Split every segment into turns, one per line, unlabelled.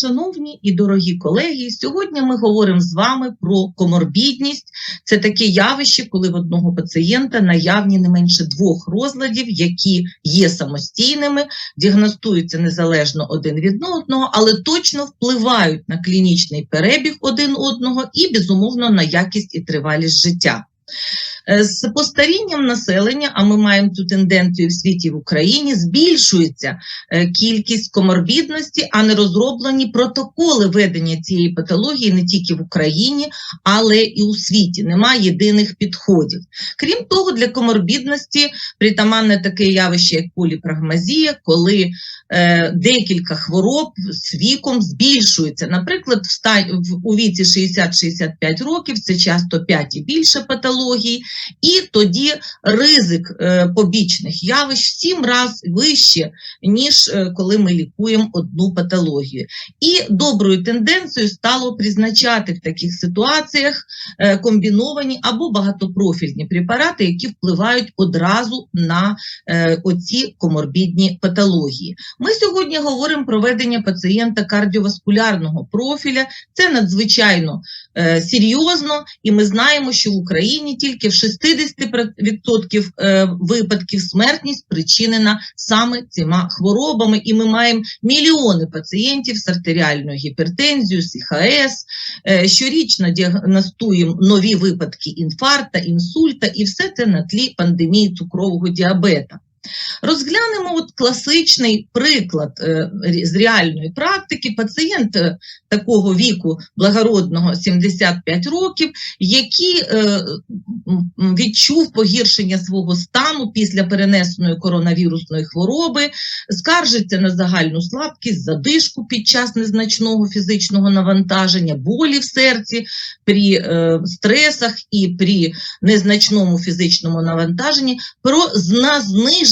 Шановні і дорогі колеги, сьогодні ми говоримо з вами про коморбідність. Це таке явище, коли в одного пацієнта наявні не менше двох розладів, які є самостійними, діагностуються незалежно один від одного, але точно впливають на клінічний перебіг один одного і, безумовно, на якість і тривалість життя. Е, З постарінням населення, а ми маємо цю тенденцію в світі в Україні, збільшується е, кількість коморбідності, а не розроблені протоколи ведення цієї патології не тільки в Україні, але і у світі. Немає єдиних підходів. Крім того, для коморбідності притаманне таке явище, як поліпрагмазія, коли декілька хвороб з віком збільшуються. Наприклад, у віці 60-65 років це часто 5 і більше патологій, і тоді ризик е, побічних явищ в 7 разів вище, ніж е, коли ми лікуємо одну патологію. І доброю тенденцією стало призначати в таких ситуаціях е, комбіновані або багатопрофільні препарати, які впливають одразу на е, оці коморбідні патології. Ми сьогодні говоримо про ведення пацієнта кардіоваскулярного профіля. Це надзвичайно е, серйозно, і ми знаємо, що в Україні тільки в 60% е, випадків смертність спричинена саме цими хворобами, і ми маємо мільйони пацієнтів з артеріальною гіпертензією, з ІХС. Е, щорічно діагностуємо нові випадки інфаркта, інсульта, і все це на тлі пандемії цукрового діабета. Розглянемо от класичний приклад е, з реальної практики. Пацієнт е, такого віку благородного 75 років, який е, відчув погіршення свого стану після перенесеної коронавірусної хвороби, скаржиться на загальну слабкість, задишку під час незначного фізичного навантаження, болі в серці при стресах і при незначному фізичному навантаженні, про зна-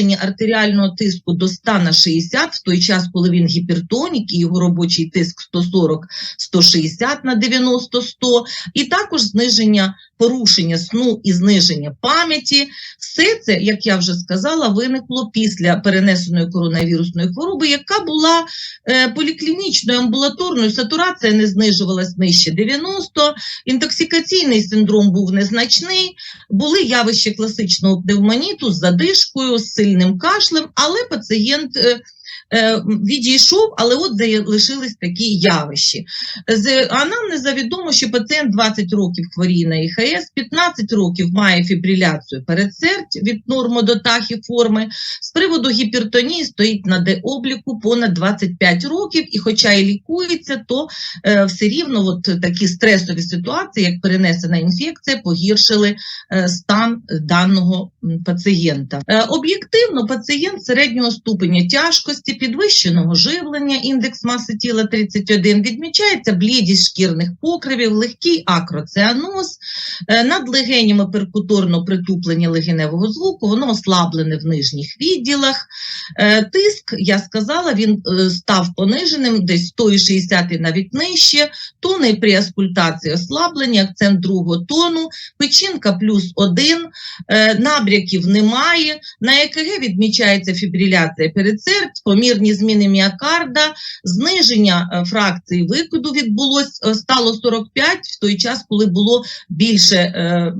зниження артеріального тиску до 100 на 60, в той час, коли він гіпертонік і його робочий тиск 140-160 на 90-100, і також зниження порушення сну і зниження пам'яті. Все це, як я вже сказала, виникло після перенесеної коронавірусної хвороби, яка була е, поліклінічною, амбулаторною, сатурація не знижувалась нижче 90, інтоксикаційний синдром був незначний, були явища класичного пневмоніту з задишкою, з сильним кашлем, але пацієнт е, відійшов, але от залишились такі явища. З анамнеза відомо, що пацієнт 20 років хворіє на ІХС, 15 років має фібриляцію передсердь від нормо до тахіформи. З приводу гіпертонії стоїть на деобліку понад 25 років, і хоча і лікується, то е, все рівно от такі стресові ситуації, як перенесена інфекція, погіршили е, стан даного пацієнта. Е, об'єктивно, пацієнт середнього ступеня тяжкості, підвищеного живлення, індекс маси тіла 31, відмічається блідість шкірних покривів, легкий акроціаноз, е, над легенями перкуторно притуплення легеневого звуку, воно ослаблене в нижніх відділах. Е, Тиск, я сказала, він е, став пониженим, десь 160 і навіть нижче, тони при аскультації ослаблені, акцент другого тону, печінка плюс один, набряків немає, на ЕКГ відмічається фібриляція передсердь, помірні зміни міокарда, зниження е, фракції викиду відбулось, е, стало 45 в той час, коли було більше е,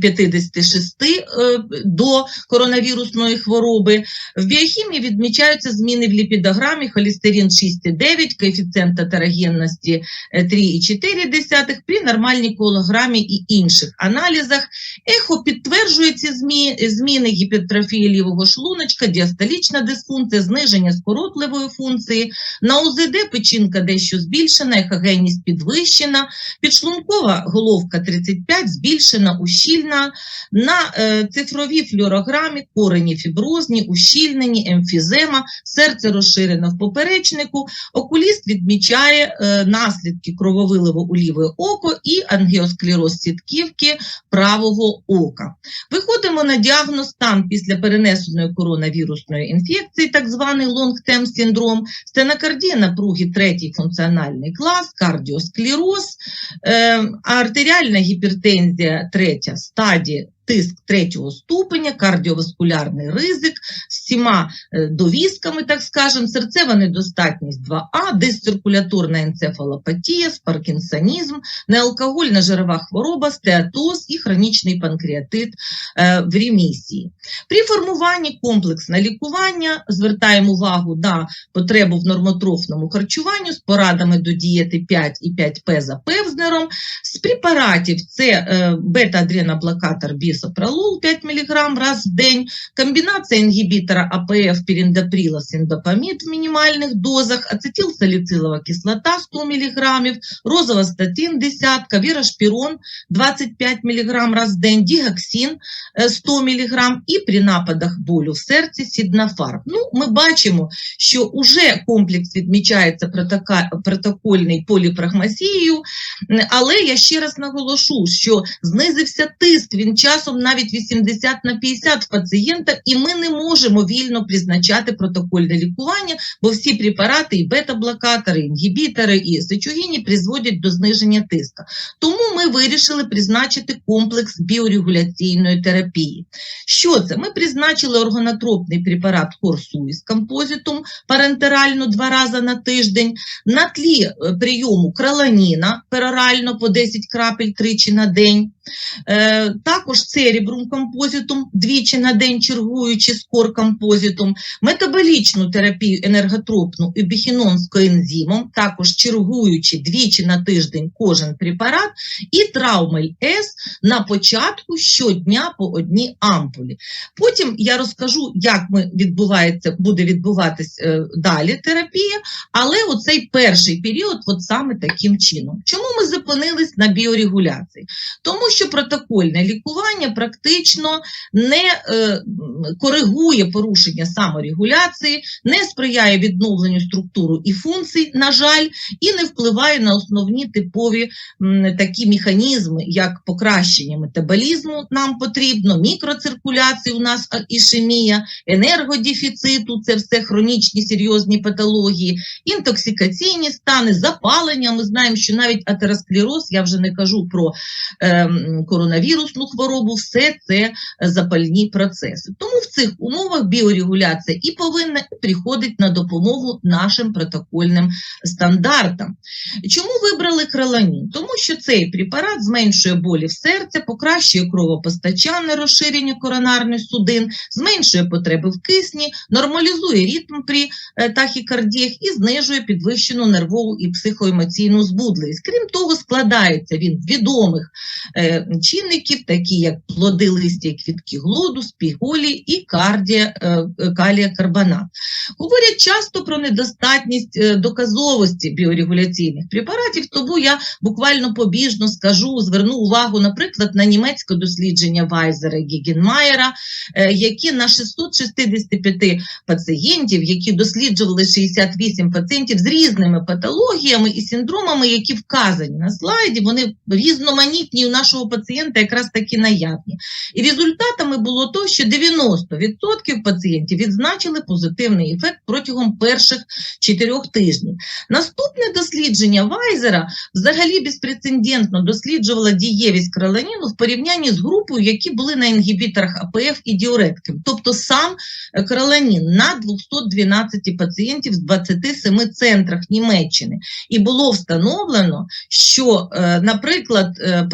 56 е, до коронавірусної хвороби. В біохімії відмічаються зміни в ліпідограмі, холестерин 6,9, коефіцієнт тетерогенності е, 3,4 при нормальній колограмі і інших аналізах. Ехо підтверджує ці змі- зміни гіпертрофії лівого шлуночка, діастолічна дисфункція, зниження скоротливої функції. На УЗД печінка дещо збільшена, ехогенність підвищена, підшлункова головка 35 збільшена, ущільна. На е, цифровій флюорограмі корені фіброзні, ущільнені, емфізема, серце розширено в поперечнику. Окуліст відмічає е, наслідки крововиливу у ліве око і ангіосклероз сітківки правого ока. Виходимо на діагноз стан після перенесеної коронавірусної інфекції, так званий лонгтем синдром, стенокардія напруги третій функціональний клас, кардіосклероз, е, артеріальна гіпертензія третя стадія тиск третього ступеня, кардіоваскулярний ризик, з всіма е, довісками, так скажемо, серцева недостатність 2А, дисциркуляторна енцефалопатія, паркінсонізм, неалкогольна жирова хвороба, стеатоз і хронічний панкреатит е, в ремісії. При формуванні комплексне лікування звертаємо увагу на потребу в нормотрофному харчуванню з порадами до дієти 5 і 5П за певзнером. З препаратів це е, бета-адреноблокатор бісопролол 5 мг раз в день, комбінація інгібітора АПФ піріндаприла синдопамід в мінімальних дозах, ацетилсаліцилова кислота 100 мг, розова статин десятка, вірошпірон 25 мг раз в день, дігоксин е, 100 мг і при нападах болю в серці сіднафарм. Ну, ми бачимо, що вже комплекс відмічається протокольний поліпрагмасією, але я ще раз наголошу, що знизився тиск, він часом навіть 80 на 50 в пацієнта, і ми не можемо вільно призначати протокольне лікування, бо всі препарати, і бета-блокатори, інгібітори, і сечогіні призводять до зниження тиска. Тому ми вирішили призначити комплекс біорегуляційної терапії. Що це? Ми призначили органотропний препарат Хорсуї з композитом парентерально два рази на тиждень, на тлі е, прийому краланіна перорально по 10 крапель тричі на день. Е, також церебрум композитом двічі на день чергуючи з коркомпозитом, метаболічну терапію енерготропну і біхінонськоензимом, також чергуючи двічі на тиждень кожен препарат, і траумель С на початку щодня по одній ампулі. Потім я розкажу, як ми відбувається, буде відбуватись е, далі терапія, але оцей перший період, от саме таким чином. Чому ми зупинились на біорегуляції? Тому що протокольне лікування практично не е, коригує порушення саморегуляції, не сприяє відновленню структури і функцій, на жаль, і не впливає на основні типові такі механізми, як покращення метаболізму нам потрібно, мікроциркуляції у нас а, ішемія, енергодефіциту, це все хронічні серйозні патології, інтоксикаційні стани, запалення. Ми знаємо, що навіть атеросклероз, я вже не кажу про ем, коронавірусну хворобу, все це е, запальні процеси. Тому в цих умовах біорегуляція і повинна і приходить на допомогу нашим протокольним стандартам. Чому вибрали краланін? Тому що цей препарат зменшує болі в серця, покращує кровопостачання, розширення коронарних судин, зменшує потреби в кисні, нормалізує ритм при е, тахікардіях і знижує підвищену нервову і психоемоційну збудливість. Крім того, складається він з відомих е, чинників, такі як плоди листя квітки глоду, спіголі і кардія, е, е, калія карбонат. Говорять часто про недостатність е, доказовості біорегуляційних препаратів, тому я буквально побіжно скажу, зверну увагу, наприклад, на німецьке дослідження Вайзера е, які на 665 пацієнтів, які досліджували 68 пацієнтів з різними патологіями і синдромами, які вказані на слайді, вони різноманітні у нашого пацієнта якраз такі наявні. І результатами було то, що 90% пацієнтів відзначили позитивний ефект протягом перших 4 тижнів. Наступне дослідження Вайзера взагалі безпрецедентно досліджувало дієвість краланіну в порівнянні з групою, які були на інгібіторах АПФ і діуретками. Тобто сам е, краланін на 212 пацієнтів з 27 центрах Німеччини. І було встановлено, що, е, наприклад, е,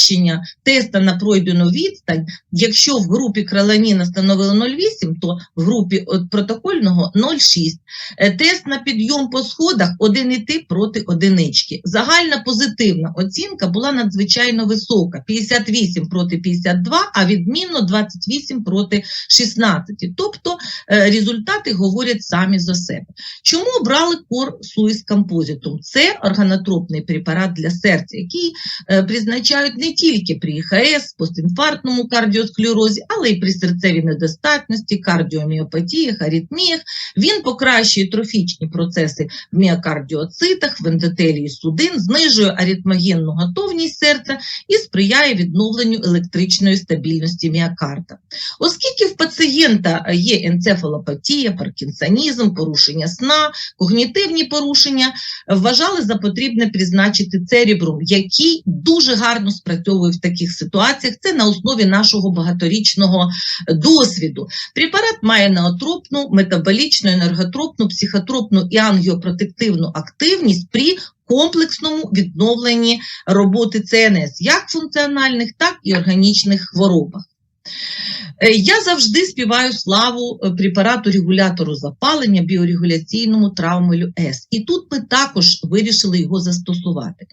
покращення теста на пройдену відстань, якщо в групі краланіна становило 0,8, то в групі протокольного 0,6. Е, Тест на підйом по сходах 1,3 проти одинички. Загальна позитивна оцінка була надзвичайно висока: 58 проти 52, а відмінно 28 проти 16. Тобто е, результати говорять самі за себе. Чому обрали кор суїс композитум? Це органотропний препарат для серця, який е, призначають не тільки при ІХС, постінфарктному кардіосклерозі, але й при серцевій недостатності, кардіоміопатіях, аритміях. Він покращує трофічні процеси в міокардіоцитах, в ендотелії судин, знижує аритмогенну готовність серця і сприяє відновленню електричної стабільності міокарда. Оскільки в пацієнта є енцефалопатія, паркінсонізм, порушення сна, когнітивні порушення, вважали за потрібне призначити церебрум, який дуже гарно спрацює спрацьовує в таких ситуаціях. Це на основі нашого багаторічного досвіду. Препарат має неотропну, метаболічну, енерготропну, психотропну і ангіопротективну активність при комплексному відновленні роботи ЦНС, як функціональних, так і органічних хворобах. Е, Я завжди співаю славу е, препарату регулятору запалення біорегуляційному травмелю С. І тут ми також вирішили його застосувати.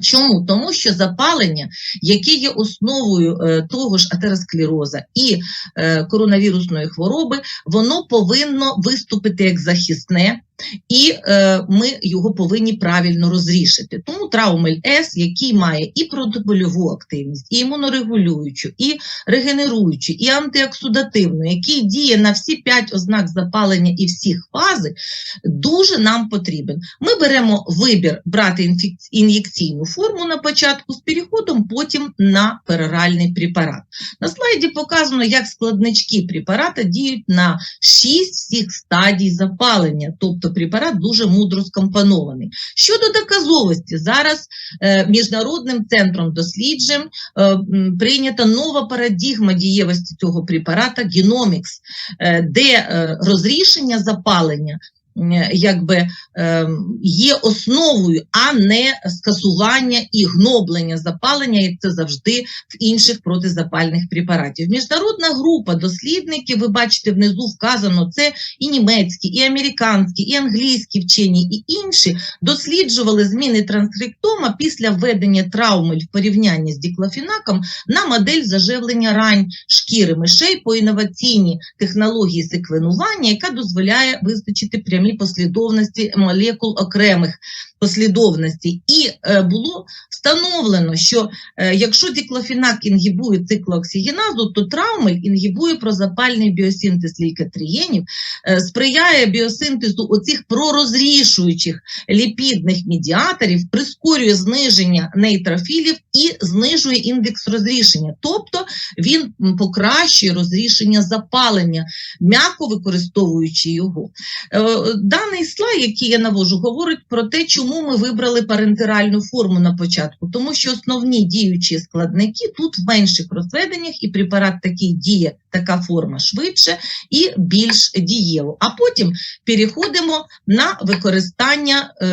Чому? Тому що запалення, яке є основою е, того ж атеросклероза і е, коронавірусної хвороби, воно повинно виступити як захисне, і е, ми його повинні правильно розрішити. Тому траумель С, який має і протибольову активність, і імунорегулюючу, і регенеруючу, і антиоксидативну, який діє на всі п'ять ознак запалення і всіх фази, дуже нам потрібен. Ми беремо вибір брати ін'єкційну форму на початку з переходом потім на пероральний препарат. На слайді показано, як складнички препарата діють на 6 всіх стадій запалення, тобто препарат дуже мудро скомпонований. Щодо доказовості, зараз е, Міжнародним центром досліджень е, прийнята нова парадігма дієвості цього препарата геномікс, де е, розрішення запалення якби е, є основою, а не скасування і гноблення запалення, як це завжди в інших протизапальних препаратів. Міжнародна група дослідників, ви бачите, внизу вказано це і німецькі, і американські, і англійські вчені, і інші досліджували зміни транскриптома після введення травмель в порівнянні з діклофінаком на модель заживлення рань шкіри мишей по інноваційній технології секвенування, яка дозволяє визначити прямі послідовності молекул окремих послідовностей. І е, було встановлено, що е, якщо диклофінак інгібує циклооксигеназу, то травмель інгібує прозапальний біосинтез лейкотрієнів, е, сприяє біосинтезу оцих пророзрішуючих ліпідних медіаторів, прискорює зниження нейтрофілів і знижує індекс розрішення. Тобто він покращує розрішення запалення, м'яко використовуючи його. Даний слайд, який я навожу, говорить про те, чому ми вибрали парентеральну форму на початку, тому що основні діючі складники тут в менших розведеннях, і препарат такий діє, така форма швидше і більш дієво. А потім переходимо на використання е,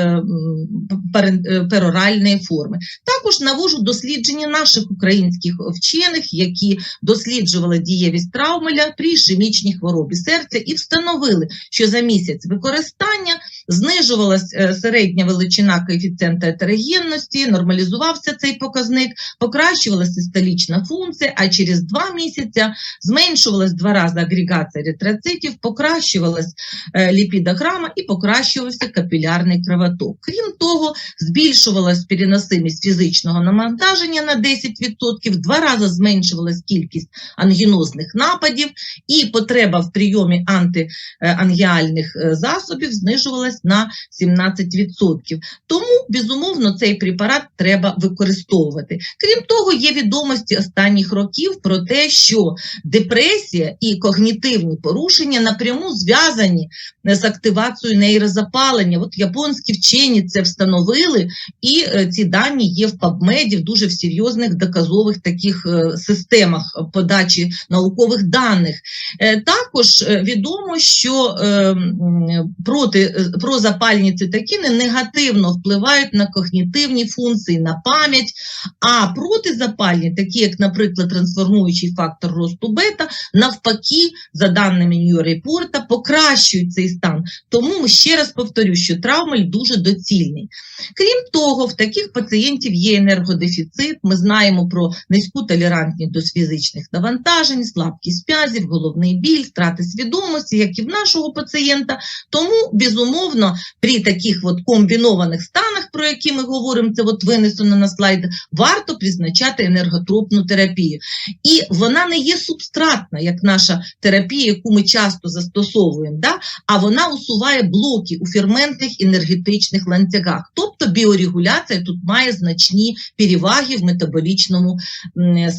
е, пероральної форми. Також навожу дослідження наших українських вчених, які досліджували дієвість травмеля при ішемічній хворобі серця і встановили, що за місяць використання знижувалась е, середня величина коефіцієнта етерогенності, нормалізувався цей показник, покращувалася систолічна функція, а через два місяці зменшувалась два рази агрегація еритроцитів, покращувалась е, ліпідограма і покращувався капілярний кровоток. Крім того, збільшувалась переносимість фізичного навантаження на 10%, два рази зменшувалась кількість ангінозних нападів, і потреба в прийомі антиангіальних е, засобів знижувалась на 17%. Тому, безумовно, цей препарат треба використовувати. Крім того, є відомості останніх років про те, що депресія і когнітивні порушення напряму зв'язані з активацією нейрозапалення. От японські вчені це встановили, і е, ці дані є в PubMed, в дуже серйозних доказових таких е, системах подачі наукових даних. Е, Також відомо, що е, проти прозапальні цитокіни негативно впливають на когнітивні функції, на пам'ять, а протизапальні, такі як, наприклад, трансформуючий фактор росту бета, навпаки, за даними Нью-Репорта, покращують цей стан. Тому ще раз повторю, що травмель дуже доцільний. Крім того, в таких пацієнтів є енергодефіцит. Ми знаємо про низьку толерантність до фізичних навантажень, слабкість п'язів, головний біль, втрати свідомості, як і в нашого пацієнта. Тому, безумовно, при таких от комбінованих станах, про які ми говоримо, це от винесено на слайд, варто призначати енерготропну терапію. І вона не є субстратна, як наша терапія, яку ми часто застосовуємо, да? а вона усуває блоки у ферментних енергетичних ланцюгах. Тобто біорегуляція тут має значні переваги в метаболічному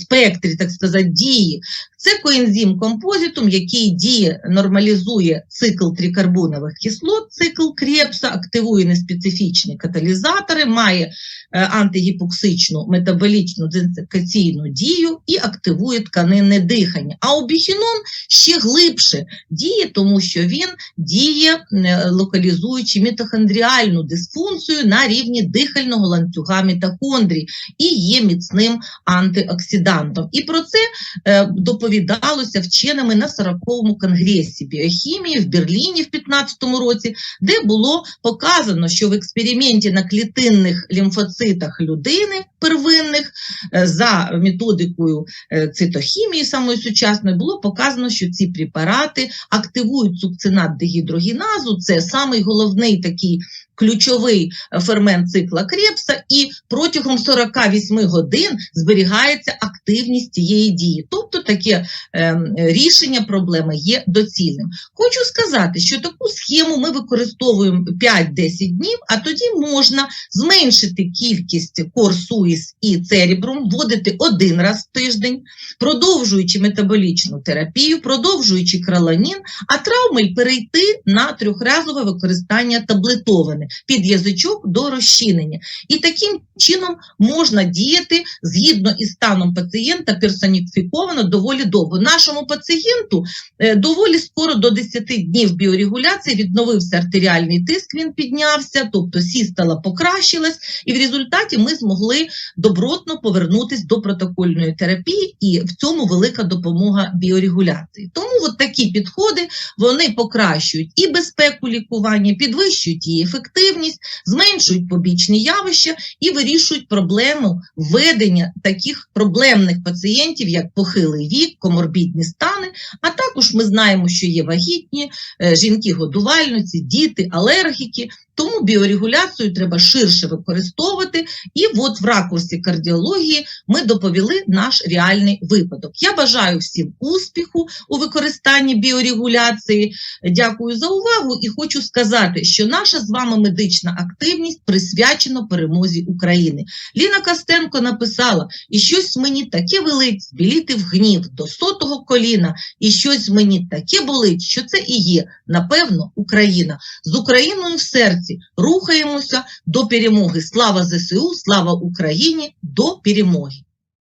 спектрі, так сказати, дії. Це коензим композитум, який діє, нормалізує цикл трикарбонових кислот, цикл Крепса, активує неспецифічні каталізатори, має е, антигіпоксичну метаболічну дезінфекційну дію і активує тканинне дихання. А обіхінон ще глибше діє, тому що він діє е, локалізуючи мітохондріальну дисфункцію на рівні дихального ланцюга мітохондрій і є міцним антиоксидантом. І про це е, доповідалося вченими на 40-му конгресі біохімії в Берліні в 15-му році, де було показано, що в експерименті на клітинних лімфоцитах людини первинних е, за методикою е, цитохімії самої сучасної було показано, що ці препарати активують сукцинат дегідрогеназу, це самий головний такий ключовий е, фермент цикла Крепса, і протягом 48 годин зберігається активність цієї дії. Тобто таке е, рішення проблеми є доцільним. Хочу сказати, що таку схему ми використовуємо 5-10 днів, а тоді можна зменшити кількість корсуїс і церібрум, вводити один раз в тиждень, продовжуючи метаболічну терапію, продовжуючи краланін, а травмель перейти на трьохразове використання таблетоване під язичок до розчинення. І таким чином можна діяти згідно із станом пацієнта персоніфіковано доволі довго. Нашому пацієнту е, доволі скоро до 10 днів біорегуляції відновився артеріальний тиск, він піднявся, тобто сістала покращилась, і в результаті ми змогли добротно повернутися до протокольної терапії, і в цьому велика допомога біорегуляції. Тому от такі підходи вони покращують і безпеку лікування, підвищують її ефективність, зменшують побічні явища і вирішують проблему ведення таких проблемних пацієнтів, як похилий вік, коморбідні стани. А також ми знаємо, що є вагітні, е, жінки-годувальниці, діти, алергіки. Тому біорегуляцію треба ширше використовувати. І от в ракурсі кардіології ми доповіли наш реальний випадок. Я бажаю всім успіху у використанні біорегуляції. Дякую за увагу і хочу сказати, що наша з вами медична активність присвячена перемозі України. Ліна Костенко написала: і щось мені таке велить збіліти в гнів до сотого коліна, і щось мені таке болить, що це і є, напевно, Україна. З Україною в серці рухаємося до перемоги. Слава ЗСУ, слава Україні, до перемоги!